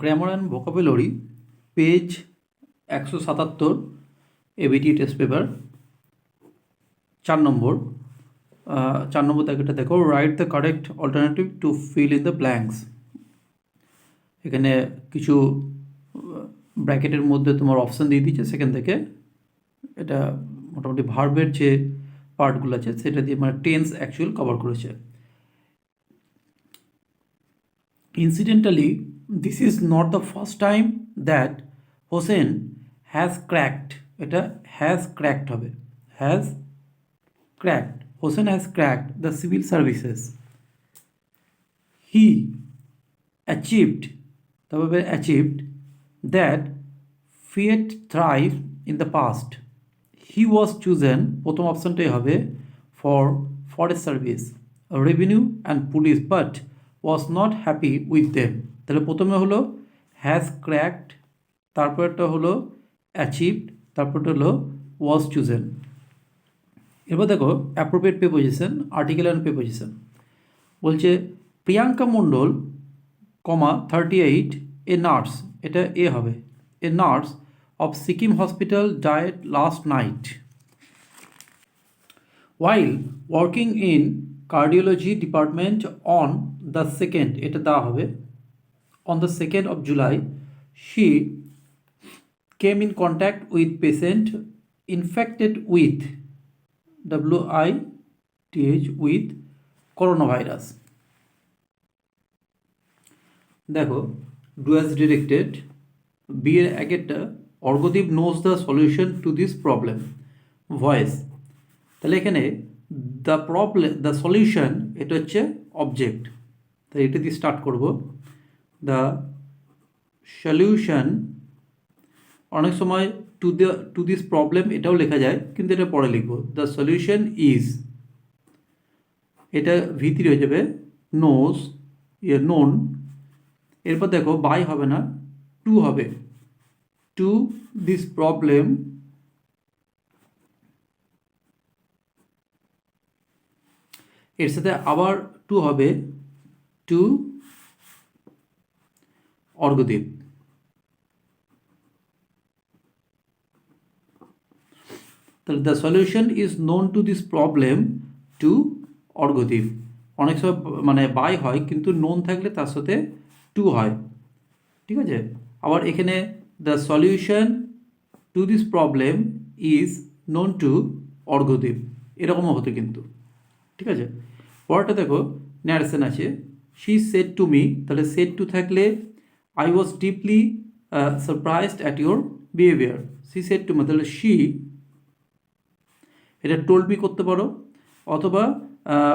Grammar and vocabulary page একশো সাতাত্তর ABT test paper চার নম্বর চার নম্বর দেখেটা দেখো write the correct alternative to fill in the blanks এখানে কিছু ব্র্যাকেটের মধ্যে তোমার অপশান দিয়ে দিচ্ছে সেখান থেকে এটা মোটামুটি ভার্বের যে পার্টগুলো আছে সেটা দিয়ে মানে টেন্স অ্যাকচুয়াল কভার করেছে। Incidentally, this is not the first time that Hossein has cracked. এটা has cracked হবে has cracked. Hossein has cracked the civil services. He achieved, তবে achieved that Fiat thrive in the past. He was chosen, প্রথম অপশনটাই হবে for forest service, revenue and police, but was not happy with them. তাহলে প্রথমে হলো has cracked, তারপরটা হলো achieved, তারপরটা হলো ওয়াজ চুজেন এবার দেখো appropriate preposition article and preposition বলছে Priyanka Mondal comma thirty eight a nurse এটা এ হবে। A nurse of Sikkim hospital died last night while working in cardiology department on the second এটা দেওয়া হবে। On the second of July, she came in contact with patient infected with W I T H with coronavirus. দেখো do as directed B এর আগেরটা Arghadeep knows the solution to this problem voice তাহলে এখানে the problem the solution এটা হচ্ছে object তাই এটা দিয়ে স্টার্ট করব। দ্য সলিউশন অনেক সময় to the to this problem এটাও লেখা যায়, কিন্তু এটা পরে লিখব। দ্য সলিউশন ইজ এটা ভিতরে হয়ে যাবে নোজ ইয়ে নোন এরপর দেখো বাই হবে না টু হবে। টু দিস প্রবলেম এর সাথে আবার টু হবে টু অর্ঘদ্বীপ তাহলে the solution is known to this problem to Arghadeep অনেক সময় মানে বাই হয়, কিন্তু নোন থাকলে তার সাথে টু হয়। ঠিক আছে? আবার এখানে the solution to this problem is known to Arghadeep এরকমও হতো কিন্তু। ঠিক আছে? পরেরটা দেখো ন্যারেশন আছে। শি সেট টু মি তাহলে সেট টু থাকলে I was deeply surprised at your behaviour she said to me তাহলে শি এটা টোল্ড মি করতে পারো। অথবা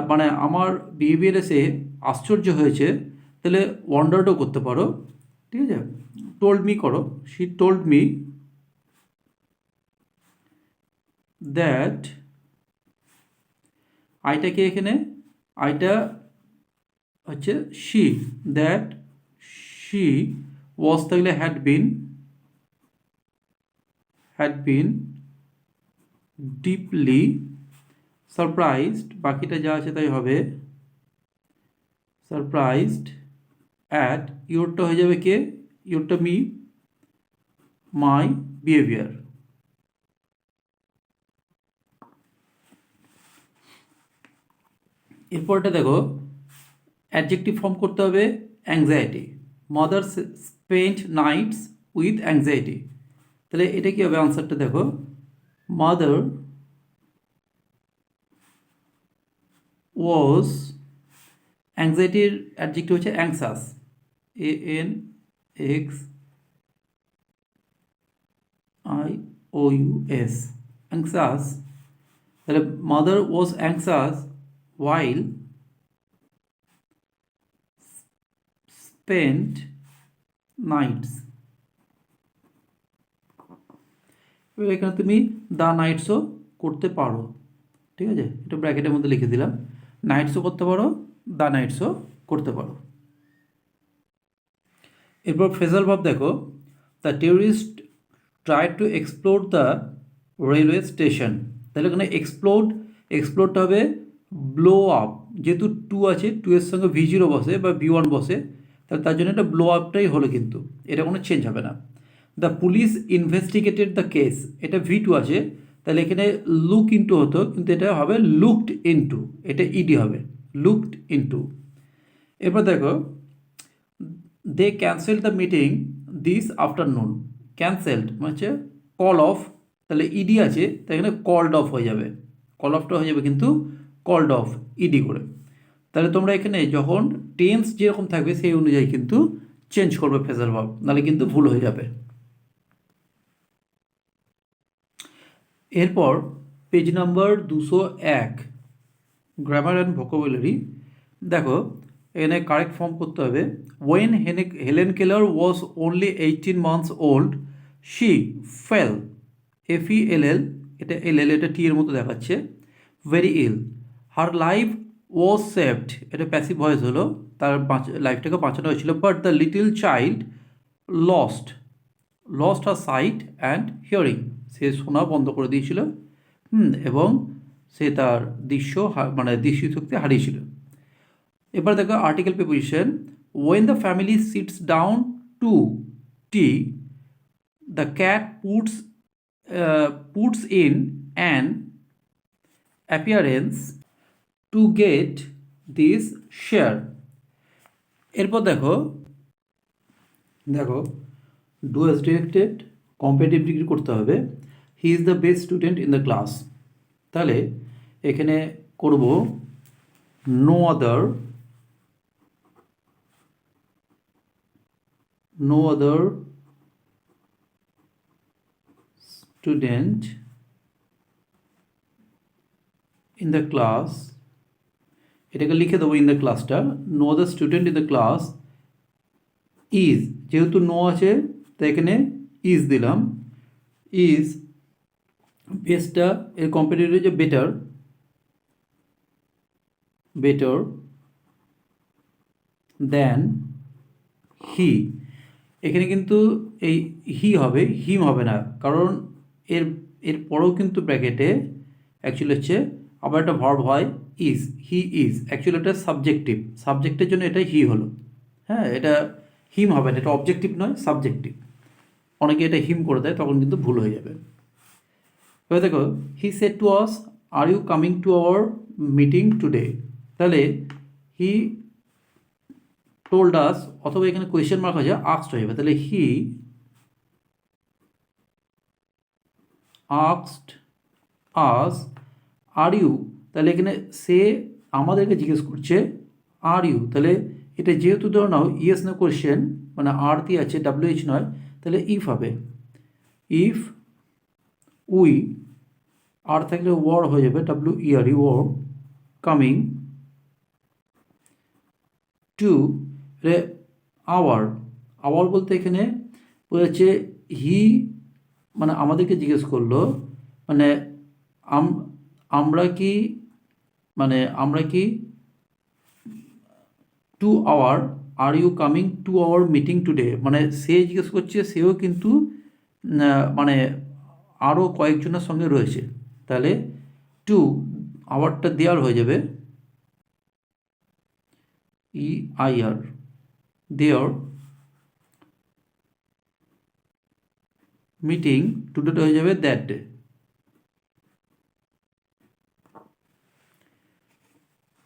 মানে আমার বিহেভিয়ারে সে আশ্চর্য হয়েছে, তাহলে ওয়ান্ডারডও করতে পারো। ঠিক আছে? টোল্ড মি করো। শি টোল্ড মি দ্যাট আইটা কি এখানে? আইটা হচ্ছে শি দ্যাট শি ওয়াজ থাকলে had been had been deeply surprised বাকিটা যা আছে তাই হবে সারপ্রাইজড অ্যাট ইউরটা হয়ে যাবে কে? ইউরটা মি, মাই বিহেভিয়ার। এরপরটা দেখো অ্যাডজেক্টিভ ফর্ম করতে হবে anxiety mother spent nights with anxiety তাহলে এটা কি হবে আনসারটা দেখো? মাদার ওয়াজ অ্যাংজাইটির অ্যাডজেক্টিভ হচ্ছে anxious A N X I O U S anxious তাহলে mother was anxious while spent nights. এবার এখানে তুমি দ্য নাইটসও করতে পারো। ঠিক আছে? এটা ব্র্যাকেটের মধ্যে লিখে দিলাম। নাইটসও করতে পারো দ্য নাইটসও করতে পারো। এরপর ফ্রেজাল ভাব দেখো। The terrorist try to explore the railway station তাহলে এখানে এক্সপ্লোর এক্সপ্লোরটা হবে ব্লো আপ যেহেতু টু আছে টু এর সঙ্গে ভি জিরো বসে বা ভি ওয়ান বসে তাহলে তার জন্য এটা ব্লো আপটাই হলো কিন্তু। এটা কোনো চেঞ্জ হবে না। The police investigated the case এটা ভি টু আছে। তাহলে এখানে লুক ইনটু হতো, কিন্তু এটা হবে লুকড ইনটু এটা ইডি হবে। লুকড ইনটু এরপর দেখো they cancel the meeting this afternoon cancelled মানে হচ্ছে কল অফ তাহলে ইডি আছে তাই এখানে কলড অফ হয়ে যাবে। কল অফটা হয়ে যাবে কিন্তু কলড অফ ইডি করে। তাহলে তোমরা এখানে যখন টেন্স যেরকম থাকবে সেই অনুযায়ী কিন্তু চেঞ্জ করবে ফেজাল ভাব, নাহলে কিন্তু ভুল হয়ে যাবে। এরপর পেজ নাম্বার দুশো এক গ্রামার অ্যান্ড ভোকাবুলারি দেখো, এখানে কারেক্ট ফর্ম করতে হবে। ওয়েন হেনে Helen Keller was only eighteen months old she fell F E L L এটা এল এল এটা টি এর মতো দেখাচ্ছে very ill her life was saved, এটা প্যাসিভ ভয়েস হলো, তার লাইফটাকে বাঁচানো হয়েছিল but the little child lost lost her sight and hearing সে শোনা বন্ধ করে দিয়েছিল, হুম, এবং সে তার দৃশ্য মানে শক্তি হারিয়েছিল। এবার দেখো article preposition when the family sits down to tea the cat puts puts in an appearance to get this share এরপর দেখো দেখো do as directed comparative degree করতে হবে। He is the best student in the class তাহলে এখানে করব no other no other student in the class এটাকে লিখে দেবো ইন দ্য ক্লাসটা no other student in the class is যেহেতু নো আছে, তাই এখানে ইজ দিলাম। ইজ বেসটা এর কম্পিটিটিভ যে বেটার বেটার দেন হি এখানে কিন্তু এই হি হবে হিম হবে না। কারণ এর এর পরেও কিন্তু ব্র্যাকেটে অ্যাকচুয়ালি হচ্ছে আবার একটা ভার্ব হয় ইজ হি ইজ অ্যাকচুয়ালি এটা সাবজেক্টিভ সাবজেক্টের জন্য এটা হি হলো। হ্যাঁ এটা হিম হবে না, এটা অবজেক্টিভ নয় সাবজেক্টিভ অনেকে এটা হিম করে দেয়, তখন কিন্তু ভুল হয়ে যাবে। এবার দেখো he said to us are you coming to our meeting today তাহলে হি টোল্ড আস অথবা এখানে কোয়েশ্চেন মার্ক আছে আক্সড হয়ে যাবে। তাহলে হি আক্সড আস আর ইউ, তাহলে এখানে সে আমাদেরকে জিজ্ঞেস করছে, আর ইউ, তাহলে এটা যেহেতু ধরো নাও, ইয়েস নো কোয়েশ্চেন মানে আর দিয়ে আছে, ডাব্লিউ এইচ নয়, তাহলে ইফ হবে। ইফ উই, আর থাকলে ওয়ার হয়ে যাবে, W E R E were coming to রে আওয়ার আওয়ার বলতে এখানে বোঝাচ্ছে হি মানে আমাদেরকে জিজ্ঞেস করল মানে আম- আমরা কি মানে আমরা কি to our are you coming to our meeting today মানে সে জিজ্ঞেস করছে, সেও কিন্তু মানে আরও কয়েকজনের সঙ্গে রয়েছে। তাহলে টু আওয়ারটা দেওয়ার হয়ে যাবে। ই আই আর দেওয়ার মিটিং টুডেটা হয়ে যাবে দ্যাট ডে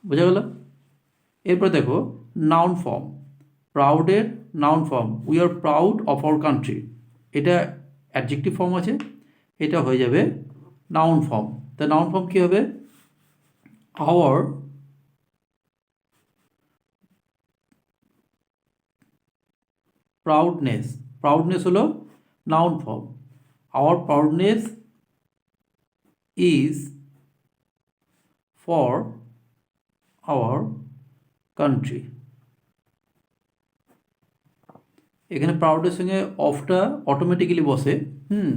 বোঝা গেল? এরপর দেখো noun form প্রাউডের noun form we are proud of our country এটা অ্যাডজেক্টিভ ফর্ম আছে, এটা হয়ে যাবে নাউন ফর্ম তা নাউন ফর্ম কী হবে? আওয়ার প্রাউডনেস প্রাউডনেস হলো noun form our proudness is for our country এখানে প্রাউডের সঙ্গে অফটা অটোমেটিক্যালি বসে, হুম,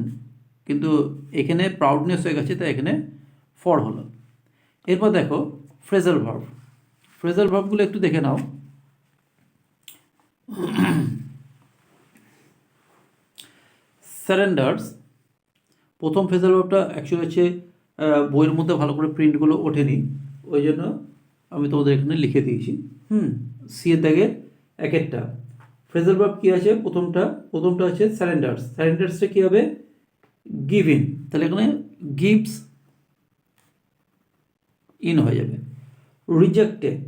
কিন্তু এখানে প্রাউডনেস হয়ে গেছে, তাই এখানে ফর হলো। এরপর দেখো ফ্রেজাল ভার্ব ফ্রেজাল ভার্বগুলো একটু দেখে নাও। স্যারেন্ডার্স প্রথম ফ্রেজাল ভার্বটা অ্যাকচুয়ালি হচ্ছে বইয়ের মধ্যে ভালো করে প্রিন্টগুলো ওঠেনি। ওই জন্য আমি তোমাদের এখানে লিখে দিয়েছি। হুম। সি এর দাগে এক একটা। ফ্রেজাল ভার্ব কী আছে? প্রথমটা প্রথমটা হচ্ছে স্যারেন্ডার্স স্যারেন্ডার্সটা কী হবে? গিভ ইন তাহলে এখানে গিভস ইন হয়ে যাবে। রিজেক্টেড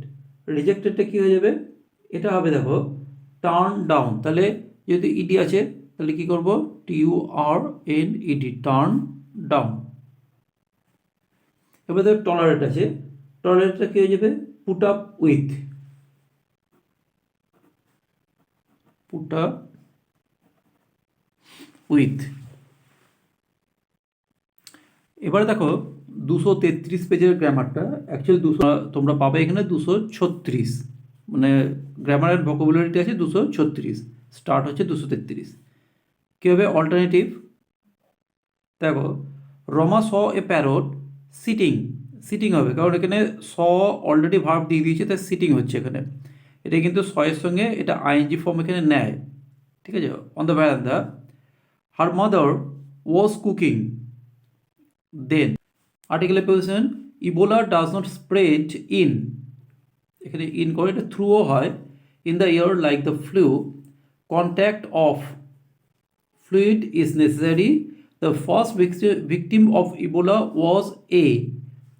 রিজেক্টেডটা কী হয়ে যাবে? এটা হবে দেখো টার্ন ডাউন তাহলে যদি ইডি আছে তাহলে কি করব? T U R N E D turn down এবার দেখো টলারেট আছে। টলারেটটা কী হয়ে যাবে? Put up with put up with এবার দেখো, দুশো তেত্রিশ পেজের গ্রামারটা অ্যাকচুয়ালি দুশো, তোমরা পাবে এখানে দুশো ছত্রিশ। মানে গ্রামার অ্যান্ড ভোকাবুলারিটি আছে দুশো ছত্রিশ। স্টার্ট হচ্ছে দুশো তেত্রিশ। কী হবে? অল্টারনেটিভ দেখো, Rama saw a parrot sitting sitting হবে। কারণ এখানে স অলরেডি ভার্ব দিয়ে দিয়েছে, তাই সিটিং হচ্ছে এখানে। এটা কিন্তু স এর সঙ্গে এটা আইএনজি ফর্ম এখানে নেয়। ঠিক আছে? On the veranda her mother was cooking then আর্টিকেলের position Ebola does not spread in এখানে ইন করে, এটা থ্রুও হয়। In the year like the flu contact of is necessary. The first vict- victim of Ebola was a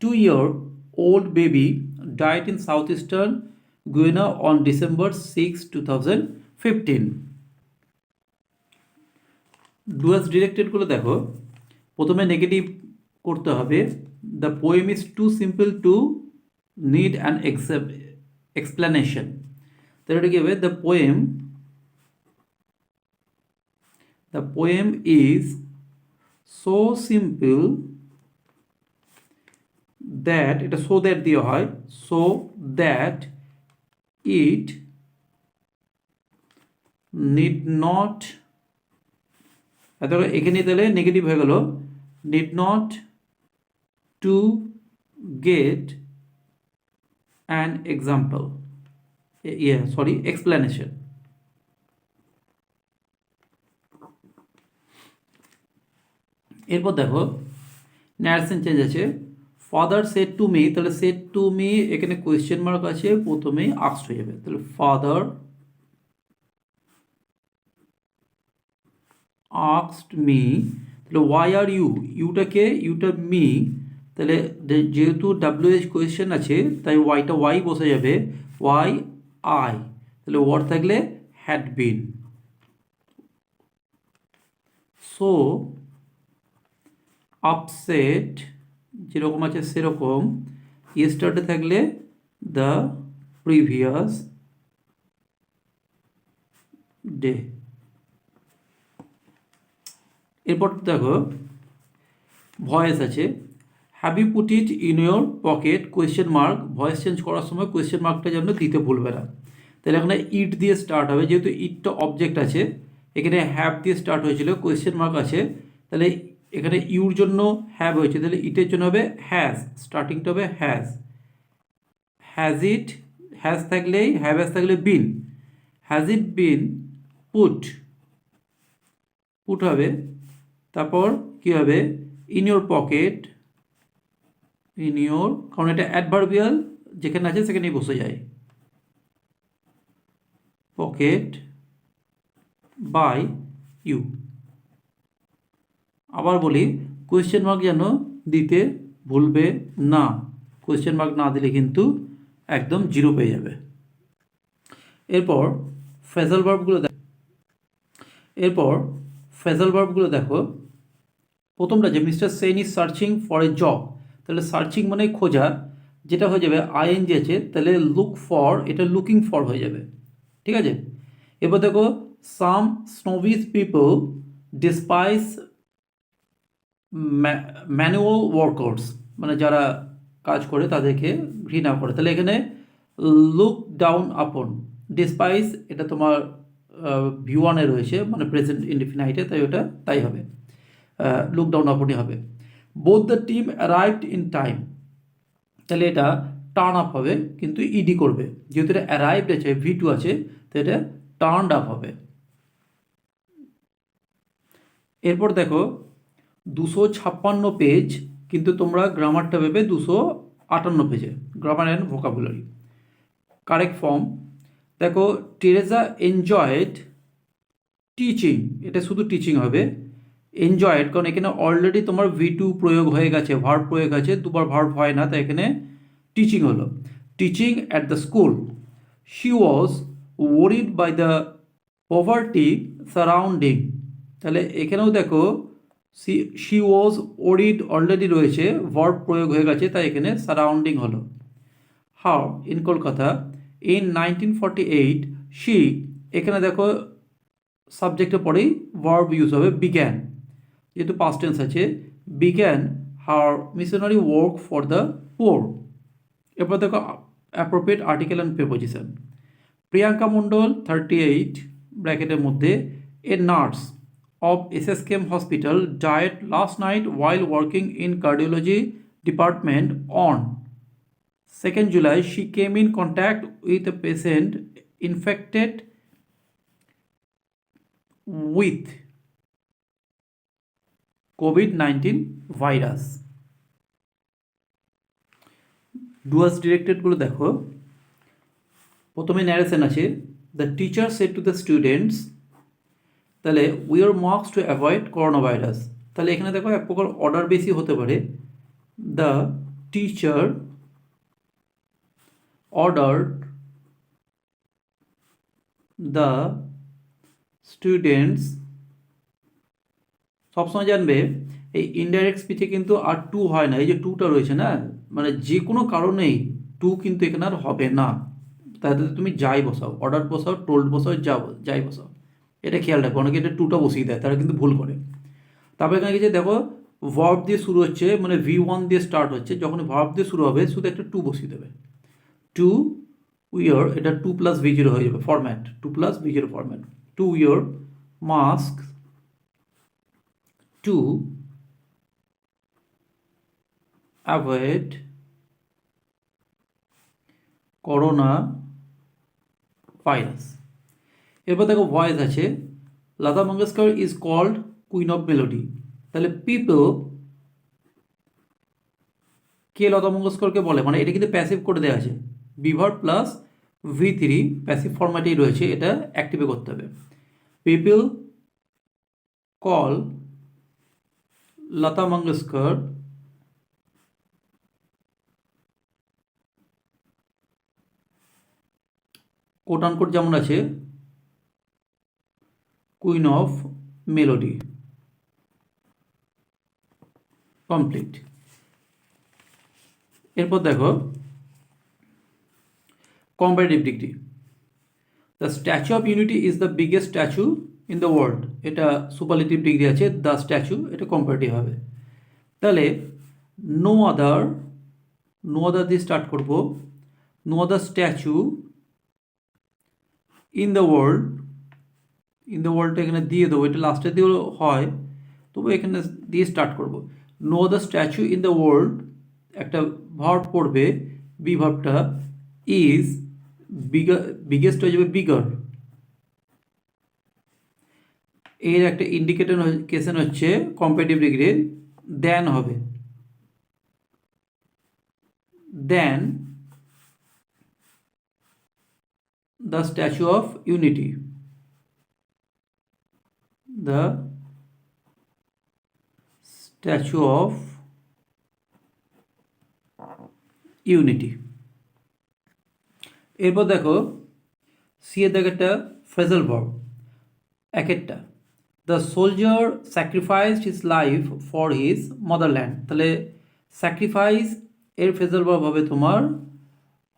two year old baby died in southeastern Guyana on December 6, 2015. Do as ডিরেক্টেডগুলো দেখো প্রথমে negative করতে হবে the poem is too simple to need an explanation তাহলে এটা কি হবে the poem the poem is so simple that এটা so that দিয়ে হয় so that it need not এত এখানে তাহলে নেগেটিভ হয়ে গেল need not to get an example ইয়ে সরি এক্সপ্লেনেশন এরপর দেখো নার্সিং চেঞ্জ আছে। ফাদার সেট টু মি তাহলে সেট টু মি এখানে কোয়েশ্চেন মার্ক আছে, প্রথমেই আক্সড হয়ে যাবে। তাহলে ফাদার আক্সড মি তাহলে ওয়াই আর ইউ ইউটাকে ইউটা মি তাহলে যেহেতু ডাব্লিউ এইচ কোয়েশ্চেন আছে, তাই ওয়াইটা ওয়াই বসে যাবে। ওয়াই আই তাহলে ওয়ার থাকলে হ্যাড বিন সো আপসেট যেরকম আছে সেরকম। ইয়েস্টারডে থাকলে দ্য প্রিভিয়াস ডে এরপর দেখো ভয়েস আছে। Have you put it in your pocket question mark voice change করার সময় কোয়েশ্চেন মার্কটা যেন দিতে ভুলবে না। তাহলে এখানে ইট দিয়ে স্টার্ট হবে। যেহেতু ইটটা অবজেক্ট আছে, এখানে হ্যাভ দিয়ে স্টার্ট হয়েছিল কোয়েশ্চেন মার্ক আছে, তাহলে এখানে ইউর জন্য হ্যাভ হয়েছে তাহলে ইটের জন্য হবে হ্যাজ স্টার্টিংটা হবে হ্যাজ হ্যাজ ইট হ্যাজ থাকলেই হ্যাভ হ্যাজ থাকলে been has it been put put হবে তারপর কি হবে? In your pocket in your কারণ এটা অ্যাডভার্বিয়াল যেখানে আছে সেখানেই বসে যায়। পকেট বাই ইউ আবার বলি কোয়েশ্চেন মার্ক যেন দিতে ভুলবে না। কোয়েশ্চেন মার্ক না দিলে কিন্তু একদম জিরো পেয়ে যাবে। এরপর ফেজাল ভার্বগুলো দেখো। এরপর ফেজাল ভার্বগুলো দেখো। প্রথমটা যে Mister Sen is searching for a job তাহলে সার্চিং মানে খোঁজা, যেটা হয়ে যাবে আইএনজি আছে, তাহলে লুক ফর এটা লুকিং ফর হয়ে যাবে। ঠিক আছে? এবার দেখো some snobbish people despise manual workers মানে যারা কাজ করে তাদেরকে ঘৃণা করে। তাহলে এখানে লুক ডাউন আপন ডিসপাইস এটা তোমার ভিউ ওয়ানে রয়েছে মানে প্রেজেন্ট ইনডিফিনাইটে তাই ওটা, তাই হবে। লুক ডাউন আপনই হবে। Both the team arrived in time তাহলে এটা টার্ন আপ হবে, কিন্তু ইডি করবে। যেহেতু এটা অ্যারাইভড আছে ভি টু আছে, তো এটা টার্নড আপ হবে। এরপর দেখো দুশো ছাপ্পান্ন পেজ কিন্তু তোমরা গ্রামারটা ভেবে দুশো আটান্ন পেজে grammar and vocabulary correct form দেখো টেরেজা এনজয়েড টিচিং এটা শুধু টিচিং হবে। এনজয়েড কারণ এখানে অলরেডি তোমার ভি টু প্রয়োগ হয়ে গেছে ভার্ব প্রয়োগ আছে, দুবার ভার্ব হয় না, তাই এখানে টিচিং হলো। Teaching at the school she was worried by the poverty surrounding তাহলে এখানেও দেখো she she was worried already রয়েছে ভার্ব প্রয়োগ হয়ে গেছে, তাই এখানে সারাউন্ডিং হলো। How in Kolkata in nineteen forty eight she এখানে দেখো সাবজেক্টের পরেই ভার্ব ইউজ হবে বিজ্ঞান যেহেতু পাস্ট টেন্স আছে began her missionary work for the poor এরপর দেখো appropriate article and preposition Priyanka Mondal thirty eight ব্র্যাকেটের মধ্যে a nurse of SSKM Hospital died last night while working in cardiology department on 2nd July. She came in contact with a patient infected with COVID-19 virus. Do as ডিরেক্টেডগুলো দেখো প্রথমে narration আছে the teacher set to the students তাহলে wear marks to avoid corona virus তাহলে এখানে দেখো এক প্রকার order বেশি হতে পারে। The teacher order the students সবসময় জানবে, এই ইনডাইরেক্ট স্পিচে কিন্তু আর টু হয় না, এই যে টুটা রয়েছে না মানে যে কোনো কারণেই টু কিন্তু এখানে আর হবে না। তাতে তুমি যাই বসাও অর্ডার বসাও টোল্ড বসাও, যা যাই বসাও। এটা খেয়াল রাখো, অনেকে এটা টুটা বসিয়ে দেয়, তারা কিন্তু ভুল করে। তারপরে এখানে কিছু দেখো ভার্ব দিয়ে শুরু হচ্ছে মানে ভি ওয়ান দিয়ে স্টার্ট হচ্ছে, যখন ভার্ব দিয়ে শুরু হবে, শুধু একটা টু বসিয়ে দেবে। টু উইয়ার এটা টু প্লাস ভি জিরো হয়ে যাবে format two plus V zero format to wear mask to avoid corona virus এরপর দেখো ভয়েস আছে। Lata Mangeshkar is called queen of melody তাহলে পিপল কে লতা মঙ্গেশকরকে বলে? মানে এটা কিন্তু প্যাসিভ করে দেওয়া আছে। Be verb plus V three passive ফরম্যাটেই রয়েছে। এটা অ্যাক্টিভে করতে হবে। People call Lata Mangeshkar quote unquote যেমন আছে কুইন অফ মেলোডি কমপ্লিট এরপর দেখো comparative degree the statue of unity is the biggest statue in the world এটা সুপারলেটিভ ডিগ্রি আছে দ্য স্ট্যাচু এটা কম্পারেটিভ হবে। তাহলে নো আদার নো আদার দিয়ে স্টার্ট করব। No other statue in the world in the ওয়ার্ল্ডটা এখানে দিয়ে দেবো, এটা লাস্টে দিয়েও হয়, তবু এখানে দিয়ে স্টার্ট করব। No the statue in the world একটা ভার্ব পড়বে বি ভার্বটা ইজ বিগার বিগেস্ট হয়ে যাবে বিগার এর একটা ইন্ডিকেটর কেশন হচ্ছে কম্পারেটিভ ডিগ্রির দেন হবে। Then the statue of unity the statue of unity. এরপর দেখো, সি এর দেখো একটা ফ্রেজাল ভার্ব, এক একটা। The soldier sacrificed his life for his motherland তাহলে স্যাক্রিফাইস এর ফ্রেজাল ভার্ব হবে তোমার,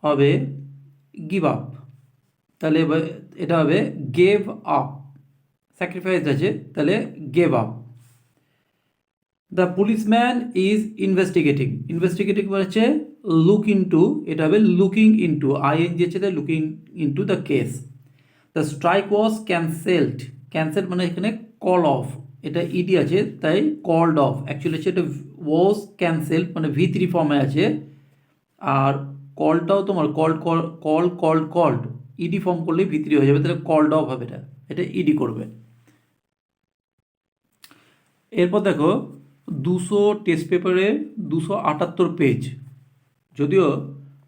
হবে গিভ আপ তাহলে এটা হবে গেভ আপ স্যাক্রিফাইস আছে তাহলে gave up the policeman is investigating investigating হচ্ছে লুক ইন্টু এটা হবে looking into I N G তাই looking into the case the strike was cancelled cancel মানে এখানে কল অফ এটা ইডি আছে, তাই কল্ড অফ অ্যাকচুয়ালি হচ্ছে এটা ওয়াজ ক্যান্সেল মানে ভি থ্রি ফর্মে আছে। আর কলটাও তোমার call call call called called E D form করলেই ভিতরি হয়ে যাবে, তাহলে কলড অফ হবে এটা। এটা ইডি করবে। এরপর দেখো, দুশো টেস্ট পেপারে দুশো আটাত্তর পেজ যদিও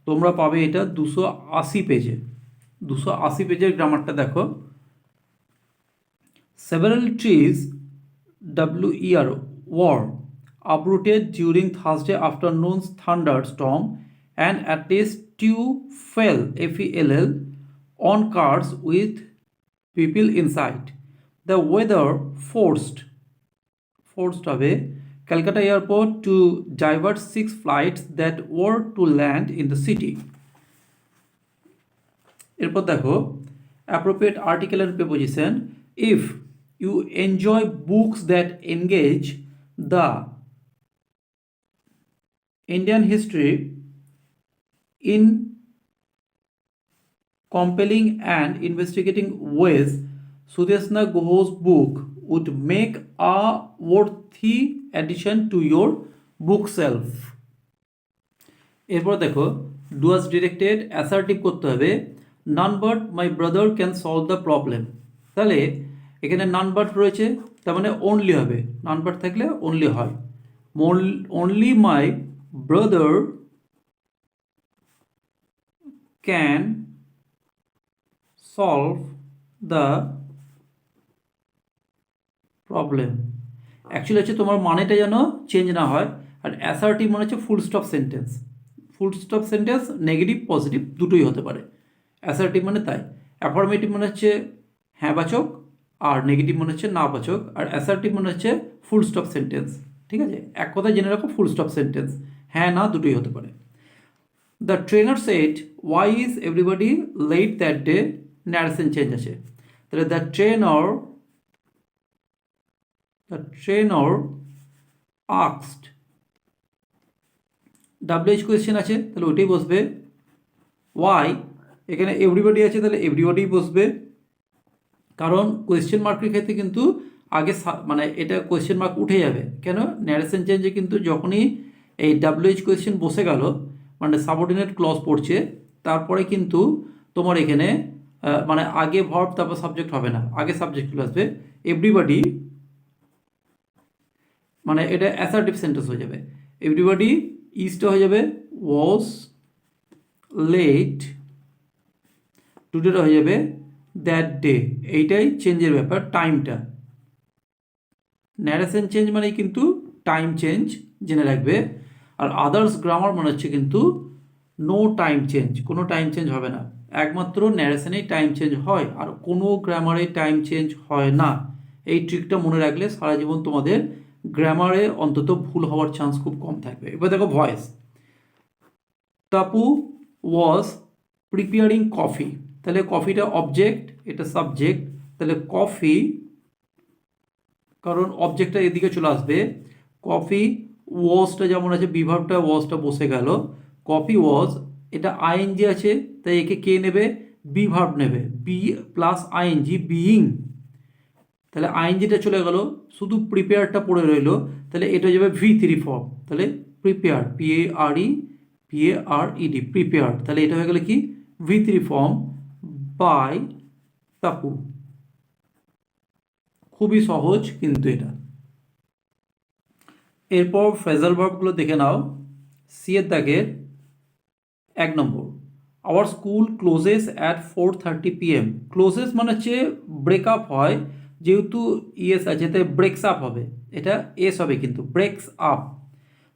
তোমরা পাবে এটা দুশো আশি পেজে দুশো আশি পেজের গ্রামারটা দেখো। Several trees W E R were uprooted during Thursday afternoon thunderstorm and at least two fell F L L on cars with people inside. The weather forced forced হবে Calcutta airport to divert six flights that were to land in the city. এরপর দেখো appropriate আর্টিকেলের preposition if you enjoy books that engage the Indian history in compelling and investigating ways Sudesna Guho's book would make a worthy addition to your bookshelf. এরপর দেখো Dooars directed assertive করতে হবে। None but my brother can solve the problem তাহলে এখানে none but রয়েছে, তার মানে only হবে। নান বাট থাকলে অনলি হয়। Only my brother can solve the problem actually হচ্ছে তোমার মানেটা যেন চেঞ্জ না হয়, আর অ্যাসার্টিভ মানে হচ্ছে full stop sentence full stop sentence negative positive দুটোই হতে পারে। অ্যাসার্টিভ মানে তাই। অ্যাফার্মেটিভ মানে হচ্ছে হ্যাঁ বাচক, আর নেগেটিভ মানে হচ্ছে না বাচক, আর অ্যাসার্টিভ মানে হচ্ছে ফুল স্টপ সেন্টেন্স ঠিক আছে? এক কথায় জেনে রাখো ফুল স্টপ সেন্টেন্স হ্যাঁ না দুটোই হতে পারে। The trainer said why is everybody late that day narration change আছে তাহলে দ্য ট্রেনার দ্য ট্রেনার আক্সড ডাব্লিউএইচ কোয়েশ্চেন আছে, তাহলে ওইটাই বসবে। ওয়াই এখানে এভরিবডি আছে, তাহলে এভরিবডি বসবে। কারণ কোয়েশ্চেন মার্কের ক্ষেত্রে কিন্তু আগে মানে এটা কোয়েশ্চেন মার্ক উঠে যাবে। কেন? ন্যারেশন চেঞ্জে কিন্তু যখনই এই ডাব্লিউএইচ কোয়েশ্চেন বসে গেল মানে সাবঅর্ডিনেট ক্লজ পড়ছে, তারপরে কিন্তু তোমার এখানে মানে আগে ভার্ব তারপর সাবজেক্ট হবে না। আগে সাবজেক্ট চলে আসবে। এভরিবডি মানে এটা অ্যাসার্টিভ সেন্টেন্স হয়ে যাবে। এভরিবডি ইজটা হয়ে যাবে। ওয়াজ লেট টুডেটা হয়ে যাবে দ্যাট ডে এইটাই চেঞ্জের ব্যাপার টাইমটা ন্যারেশন চেঞ্জ মানে কিন্তু টাইম চেঞ্জ জেনে রাখবে। আর আদার্স গ্রামার মানে হচ্ছে কিন্তু নো টাইম চেঞ্জ কোনো টাইম চেঞ্জ হবে না। একমাত্র ন্যারেশনেই টাইম চেঞ্জ হয় আর কোনো গ্রামারে টাইম চেঞ্জ হয় না। এই ট্রিকটা মনে রাখলে সারা জীবন তোমাদের গ্রামারে অন্তত ভুল হওয়ার চান্স খুব কম থাকবে। এবার দেখো voice Tapu was preparing coffee তাহলে কফিটা অবজেক্ট এটা সাবজেক্ট তাহলে কফি কারণ অবজেক্টটা এদিকে চলে আসবে। কফি ওয়াজটা যেমন আছে, বিভাগটা ওয়াজটা বসে গেল। কফি ওয়াজ এটা আইএনজি আছে, তাই একে কে নেবে? বি ভার্ব নেবে। বি প্লাস আইএনজি বিইং তাহলে আইএনজিটা চলে গেল, শুধু প্রিপেয়ারটা পড়ে রইল, তাহলে এটা যাবে ভি থ্রি ফর্ম তাহলে prepare P A R E P A R ED prepare তাহলে এটা হয়ে গেলে কি? ভি থ্রি ফর্ম বাই তাপু খুবই সহজ কিন্তু এটা। এরপর ফ্রেজাল ভার্বগুলো দেখে নাও। সি এর দাগের এক নম্বর। Our school closes at four thirty PM closes মানে হচ্ছে ব্রেকআপ হয়, যেহেতু ইয়েস আছে তাই ব্রেকস আপ হবে। এটা এস হবে কিন্তু ব্রেকস আপ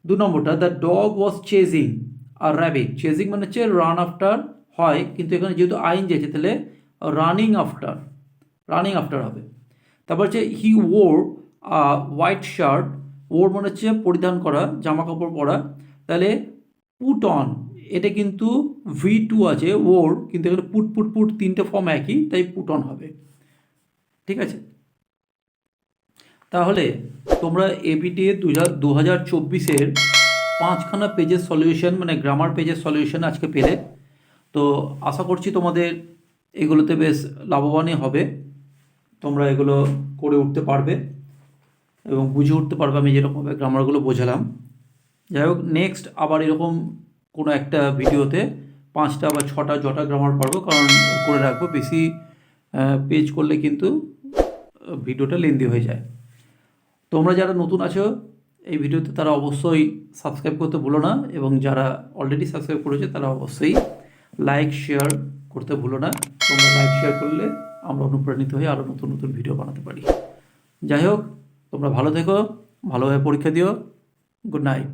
দু নম্বরটা the dog was chasing a rabbit chasing মানে হচ্ছে রান আফটার হয়, কিন্তু এখানে যেহেতু আইন আছে তাহলে রানিং আফটার রানিং আফটার হবে। তারপর হচ্ছে হি ওর হোয়াইট শার্ট ওর মানে হচ্ছে পরিধান করা, জামা কাপড় পরা। তাহলে পুট অন এটা কিন্তু ভি টু আছে, ওর, কিন্তু এখানে পুট পুট পুট তিনটে ফর্ম একই, তাই পুট অন হবে। ঠিক আছে? তাহলে তোমরা এবিটি দু হাজার দু হাজার চব্বিশের পাঁচখানা পেজের সলিউশন মানে গ্রামার পেজের সলিউশন আজকে পেলে। তো আশা করছি তোমাদের এগুলোতে বেশ লাভবানই হবে। তোমরা এগুলো করে উঠতে পারবে এবং বুঝে উঠতে পারবে আমি যেরকমভাবে গ্রামারগুলো বোঝালাম। যাই হোক নেক্সট আবার এরকম কোনো একটা ভিডিওতে পাঁচটা বা ছটা জটা গ্রামার পারব কারণ করে রাখব। বেশি পেজ করলে কিন্তু ভিডিওটা লেন্দি হয়ে যায়। তোমরা যারা নতুন আছো, এই ভিডিওতে তারা অবশ্যই সাবস্ক্রাইব করতে ভুলো না এবং যারা অলরেডি সাবস্ক্রাইব করেছে, তারা অবশ্যই লাইক শেয়ার করতে ভুলো না। তোমরা লাইক শেয়ার করলে আমরা অনুপ্রাণিত হয়ে আরও নতুন নতুন ভিডিও বানাতে পারি। যাই হোক, তোমরা ভালো থেকো, ভালোভাবে পরীক্ষা দিও। Good night